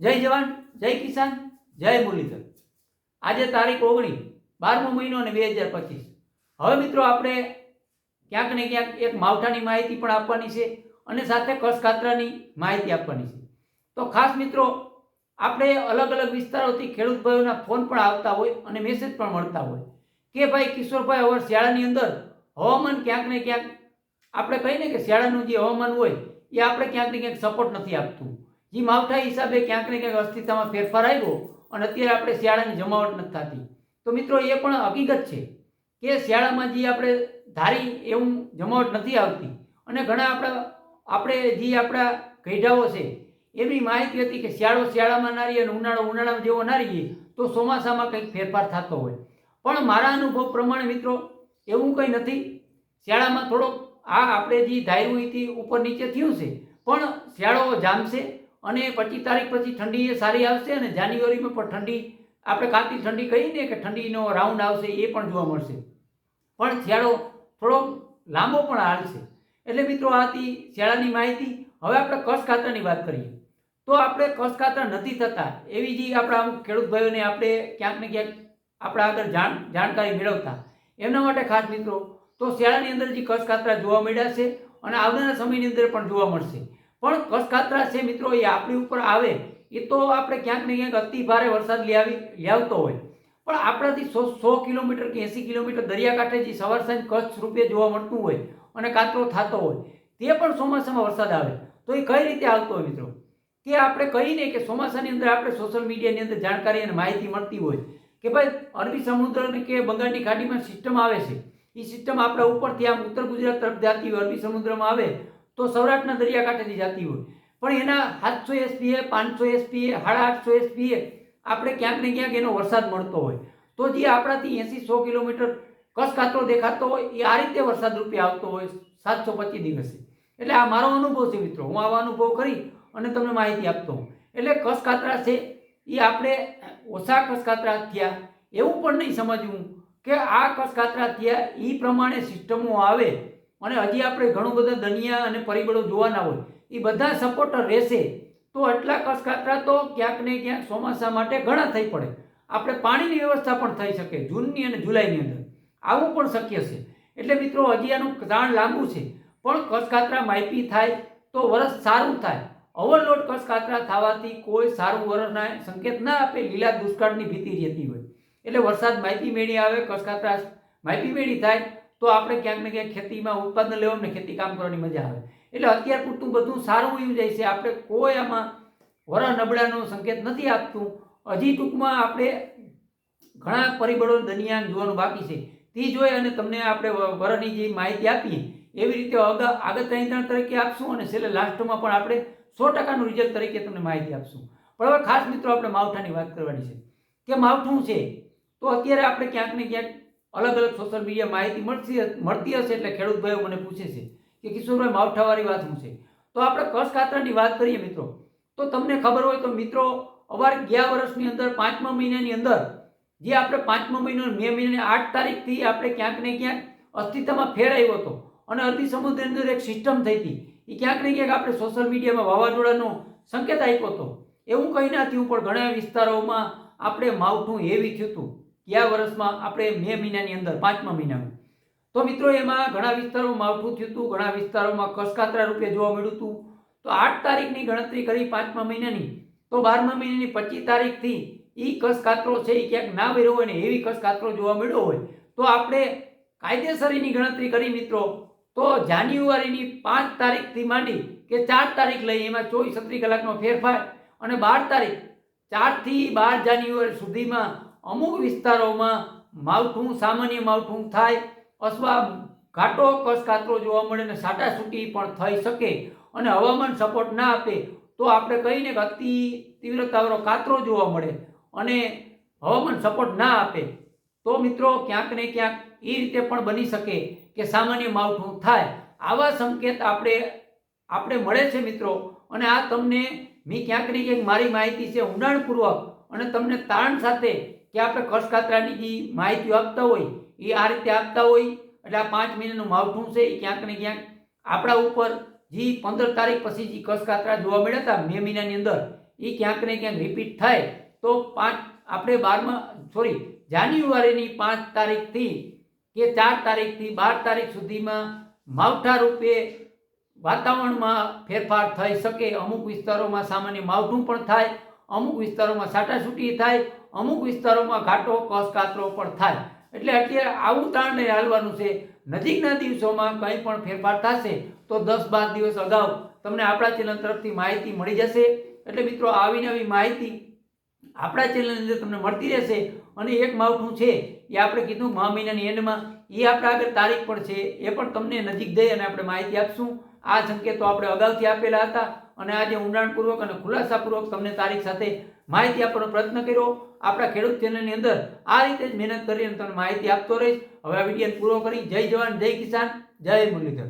જય જવાન, જય કિસાન, જય મુરલીધર. આજે તારીખ ઓગણીસ બારમો મહિનો અને બે હજાર પચીસ. હવે મિત્રો આપણે ક્યાંક ને ક્યાંક એક માવઠાની માહિતી પણ આપવાની છે અને સાથે કસકાતરાની માહિતી આપવાની છે. તો ખાસ મિત્રો, આપણે અલગ અલગ વિસ્તારોથી ખેડૂત ભાઈઓના ફોન પણ આવતા હોય અને મેસેજ પણ મળતા હોય કે ભાઈ કિશોરભાઈ, હવે શિયાળાની અંદર હવામાન ક્યાંક ને ક્યાંક, આપણે કહીએ ને કે શિયાળાનું જે હવામાન હોય, એ આપણે ક્યાંક ને ક્યાંક સપોર્ટ નથી આપતું. જે, માવઠા હિસાબે ક્યાંક ને ક્યાંક અસ્તિત્વમાં ફેરફાર આવ્યો અને અત્યારે આપણે શિયાળાની જમાવટ નથી થતી. તો મિત્રો, એ પણ હકીકત છે કે શિયાળામાં જે આપણે ધારી એવું જમાવટ નથી આવતી. અને ઘણા આપણા, આપણે જે આપણા ગઈઢાઓ છે એવી માહિતી હતી કે શિયાળો શિયાળામાં નારીએ અને ઉનાળો ઉનાળામાં જેવો નારીએ તો ચોમાસામાં કંઈક ફેરફાર થતો હોય. પણ મારા અનુભવ પ્રમાણે મિત્રો, એવું કંઈ નથી. શિયાળામાં થોડોક આ આપણે જે ધાર્યું એથી ઉપર નીચે થયું છે. પણ શિયાળો જામશે અને પચીસ તારીખ પછી ઠંડી એ સારી આવશે અને જાન્યુઆરીમાં પણ ઠંડી, આપણે કાતી ઠંડી કહીએ ને કે ઠંડીનો રાઉન્ડ આવશે, એ પણ જોવા મળશે. પણ શિયાળો થોડોક લાંબો પણ હાલશે એટલે મિત્રો આ હતી શિયાળાની માહિતી. હવે આપણે કચ્છ ખાતાની વાત કરીએ. તો આપણે કચ્છ ખાતા નથી થતા. એવી જે આપણા અમુક ખેડૂત ભાઈઓને આપણે ક્યાંક ને ક્યાંક આપણા આગળ જાણ, જાણકારી મેળવતા. એમના માટે ખાસ મિત્રો, તો શિયાળાની અંદર જે કચ્છ કાતરા જોવા મળ્યા છે અને આવનારા સમયની અંદર પણ જોવા મળશે. પણ કચ્છ કાતરા છે મિત્રો, એ આપણી ઉપર આવે. એ તો આપણે ક્યાંક ને ક્યાંક અતિ ભારે વરસાદ લાવી આવતો હોય. પણ આપણાથી સો સો કિલોમીટર કે એંસી કિલોમીટર દરિયાકાંઠે જે સવાર સાંજ કચ્છ રૂપે જોવા મળતું હોય અને કાતરો થતો હોય, તે પણ ચોમાસામાં વરસાદ આવે. તો એ કઈ રીતે આવતો હોય મિત્રો? કે આપણે કહીને કે ચોમાસાની અંદર આપણે સોશિયલ મીડિયાની અંદર જાણકારી અને માહિતી મળતી હોય કે ભાઈ, અરબી સમુદ્ર કે બંગાળની ખાડીમાં સિસ્ટમ આવે છે. એ સિસ્ટમ આપણા ઉપરથી આમ ઉત્તર ગુજરાત તરફ જતી અરબી સમુદ્રમાં આવે તો સૌરાષ્ટ્રના દરિયાકાંઠેથી જતી હોય. પણ એના સાતસો એસપીએ, પાંચસો એસપીએ, સાડા આઠસો એસપીએ આપણે ક્યાંક ને ક્યાંક એનો વરસાદ મળતો હોય. તો જે આપણાથી એંસી સો કિલોમીટર કસકાતરો દેખાતો હોય, એ આ રીતે વરસાદ રૂપે આવતો હોય સાતસો પચીસ દિવસે. એટલે આ મારો અનુભવ છે મિત્રો. હું આવા અનુભવ કરી અને તમને માહિતી આપતો હું એટલે કસકાતરા છે, એ આપણે ઓછા કસકાતરા થયા. એવું પણ નહીં સમજવું કે આ કસકાતરા થયા એ પ્રમાણે સિસ્ટમો આવે. અને હજી આપણે ઘણું બધા દનિયા અને પરિબળો જોવાના હોય, એ બધા સપોર્ટર રહેશે. તો એટલા કસકાતરા તો ક્યાંક ને ક્યાંક ચોમાસા માટે ઘણા થઈ પડે. આપણે પાણીની વ્યવસ્થા પણ થઈ શકે જૂનની અને જુલાઈની અંદર. આવું પણ શક્ય છે. એટલે મિત્રો, હજી આનું તાણ લાંબુ છે. પણ કસકાતરા માહિતી થાય તો વરસ સારું થાય. ઓવરલોડ કસકાતરા થવાથી કોઈ સારું વરસના સંકેત ના આપે, લીલા દુષ્કાળની ભીતિ રહેતી હોય. એટલે વરસાદ માહિતી મેળી આવે, કસકાતરા માહિતી મેળી થાય તો આપણે ક્યાંક ને ક્યાંક ખેતીમાં ઉત્પાદન લેવાનું ને ખેતી કામ કરવાની મજા આવે. એટલે અત્યાર પૂરતું બધું સારું એવું જાય છે. આપણે કોઈ આમાં વર નબળાનો સંકેત નથી આપતું. હજી ટૂંકમાં આપણે ઘણા પરિબળો દરમિયાન જોવાનું બાકી છે. તે જોઈ અને તમને આપણે વરની જે માહિતી આપીએ, એવી રીતે આગળ આગળ ત્રણ તરીકે આપશું અને છેલ્લે લાસ્ટમાં પણ આપણે સો ટકાનું રિઝલ્ટ તરીકે તમને માહિતી આપશું. પણ હવે ખાસ મિત્રો, આપણે માવઠાની વાત કરવાની છે. કે માવઠું છે, તો અત્યારે આપણે ક્યાંક ને ક્યાંક અલગ અલગ સોશિયલ મીડિયા માહિતી મળતી મળતી હશે એટલે ખેડૂત ભાઈઓ મને પૂછે છે કે કિશોરભાઈ, માવઠાવાળી વાત શું છે? તો આપણે કસ ખાતરની વાત કરીએ મિત્રો. તો તમને ખબર હોય તો મિત્રો અમારે ગયા વર્ષની અંદર, પાંચમા મહિનાની અંદર, જે આપણે પાંચમા મહિનો, મે મહિનાની આઠ તારીખથી આપણે ક્યાંક ને ક્યાંક અસ્તિત્વમાં ફેર આવ્યો હતો. અને અરબી સમુદ્રની અંદર એક સિસ્ટમ થઈ હતી. એ ક્યાંક ને ક્યાંક આપણે સોશિયલ મીડિયામાં વાવાઝોડાનો સંકેત આપ્યો હતો. એવું કહી ના થયું, પણ ઘણા વિસ્તારોમાં આપણે માવઠું હેવી થયું હતું. ગયા વર્ષમાં? આપણે મે મહિનાની અંદર, પાંચમા મહિનામાં તો મિત્રો, એમાં ઘણા વિસ્તારોમાં માવઠું થયું હતું, ઘણા વિસ્તારોમાં કસકાતરા રૂપે જોવા મળ્યું હતું. તો આઠ તારીખની ગણતરી કરી પાંચમા મહિનાની. તો બારમા મહિનાની પચીસ તારીખથી એ કસ કાતરો છે એ ક્યાંક ના વર્યો હોય ને એવી કસકાતરો જોવા મળ્યો હોય. તો આપણે કાયદેસરીની ગણતરી કરી મિત્રો. તો જાન્યુઆરીની પાંચ તારીખથી માંડી કે ચાર તારીખ લઈ એમાં ચોવીસ, છત્રીસ કલાકનો ફેરફાર અને બાર તારીખ, ચારથી બાર જાન્યુઆરી સુધીમાં અમુક વિસ્તારોમાં માવઠું, સામાન્ય માવઠું થાય અથવા ઘાટો કસ કાતરો જોવા મળે ને સાટાસૂટી પણ થઈ શકે અને હવામાન સપોર્ટ ના આપે, તો આપણે કહીને કે અતિ તીવ્રતાવાળો કાતરો જોવા મળે અને હવામાન સપોર્ટ ના આપે. તો મિત્રો, ક્યાંક ને ક્યાંક એ રીતે પણ બની શકે કે સામાન્ય માવઠું થાય. આવા સંકેત આપણે આપણે મળે છે મિત્રો. અને આ તમને મેં ક્યાંક ને ક્યાંક મારી માહિતી છે, ઊંડાણપૂર્વક અને તમને તારણ સાથે કે આપણે કચ્છ જે માહિતીઓ આપતા હોય, એ આ રીતે આપતા હોય, એટલે આ પાંચ મહિનાનું માવઠું છે, એ ક્યાંક ને ક્યાંક આપણા ઉપર જે પંદર તારીખ પછી જે કચ્છ કાતરા જોવા મળ્યા હતા, મે મહિનાની અંદર, એ ક્યાંક ને ક્યાંક રિપીટ થાય. તો પાંચ, આપણે બારમા સોરી જાન્યુઆરીની પાંચ તારીખથી કે ચાર તારીખથી બાર તારીખ સુધીમાં માવઠા રૂપે વાતાવરણમાં ફેરફાર થઈ શકે. અમુક વિસ્તારોમાં સામાન્ય માવઠું પણ થાય. અમુક વિસ્તારોમાં છાટાછૂટી થાય, અમુક વિસ્તારોમાં ઘાટો કસ કાતરો પણ થાય. એટલે અત્યારે આવું તાણને હાલવાનું છે. નજીકના દિવસોમાં કંઈ પણ ફેરફાર થશે તો દસ બાર દિવસ અગાઉ તમને આપણા ચેનલ તરફથી માહિતી મળી જશે. એટલે મિત્રો આવી નવી માહિતી આપણા ચેનલની અંદર તમને મળતી રહેશે. અને એક માવઠું છે, એ આપણે કીધું મહા મહિનાની એન્ડમાં એ આપણે આગળ તારીખ પણ છે, એ પણ તમને નજીક જઈ અને આપણે માહિતી આપશું. આ સંકેતો આપણે અગાઉથી આપેલા હતા અને આજે ઊંડાણપૂર્વક અને ખુલાસાપૂર્વક તમને તારીખ સાથે માહિતી આપવાનો પ્રયત્ન કર્યો. આપણા ખેડૂત ચેનલની અંદર આ રીતે જ મહેનત કરીને તમને માહિતી આપતો રહીશ. હવે આ વીડિયો પૂરો કરી. જય જવાન, જય કિસાન, જય મુરલીધર.